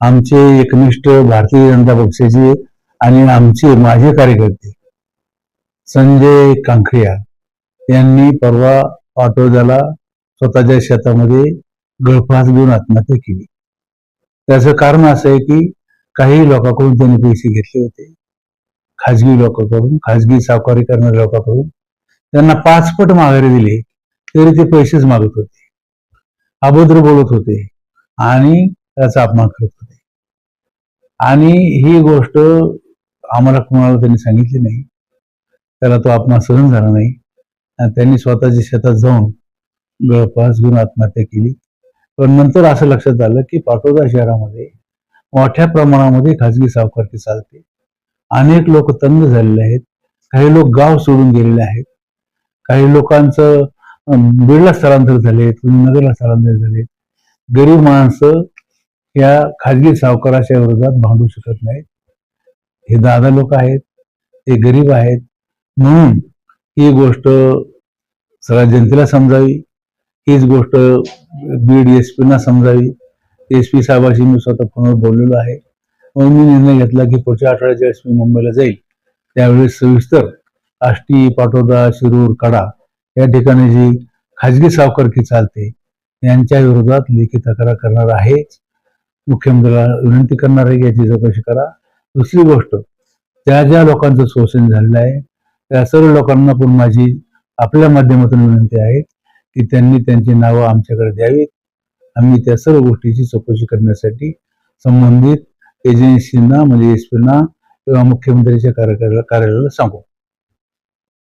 आमचे एकनिष्ठ भारतीय जनता पक्षाचे आणि आमचे माझे कार्यकर्ते संजय कांखरिया यांनी परवा ऑटोजाला स्वतःच्या शेतामध्ये गळफास घेऊन आत्महत्या केली. त्याचं कारण असं आहे की काही लोकांकडून त्यांनी पैसे घेतले होते. खाजगी लोकांकडून खाजगी सावकारी करणाऱ्या लोकांकडून. त्यांना पाचपट माघारी दिले तरी ते पैसेच मागत होते. अभद्र बोलत होते आणि त्याचा अपमान करत आणि ही गोष्ट आम्हाला कोणाला त्यांनी सांगितली नाही. त्याला तो आत्मा सहन झाला नाही. आणि त्यांनी स्वतःच्या शेतात जाऊन गळपास घेऊन आत्महत्या केली. पण नंतर असं लक्षात आलं की पाटोदा शहरामध्ये मोठ्या प्रमाणामध्ये खाजगी सावकारकी चालते. अनेक लोक तंग झालेले आहेत. काही लोक गाव सोडून गेलेले आहेत. काही लोकांचं बीडला स्थलांतर झाले कुणी नगरला स्थलांतर झाले गरीब माणसं या खाजगी सावकाराच्या विरोधात भांडू शकत नाहीत. हे दादा लोक आहेत ते गरीब आहेत. म्हणून ही गोष्ट सगळ्या जनतेला समजावी. हीच गोष्ट बीड एस पीना समजावी. एस पी साहेबाशी मी स्वतः फोनवर बोललेलो आहे. मग मी निर्णय घेतला की पुढच्या आठवड्याच्या एस मी मुंबईला जाईल. त्यावेळेस सविस्तर आष्टी पाटोदा शिरूर कडा या ठिकाणी जी खाजगी सावकारकी चालते यांच्या विरोधात लेखी तक्रार करणार आहेच. मुख्यमंत्र्याला विनंती करणार आहे की याची चौकशी करा. दुसरी गोष्ट त्या ज्या लोकांचं शोषण झालेलं आहे त्या सर्व लोकांना पण माझी आपल्या माध्यमातून विनंती आहे की त्यांनी त्यांची नावं आमच्याकडे द्यावीत. आम्ही त्या सर्व गोष्टीची चौकशी करण्यासाठी संबंधित एजन्सींना म्हणजे एस पीना किंवा मुख्यमंत्र्यांच्या कार्यालयाला कार्यालयाला सांगू.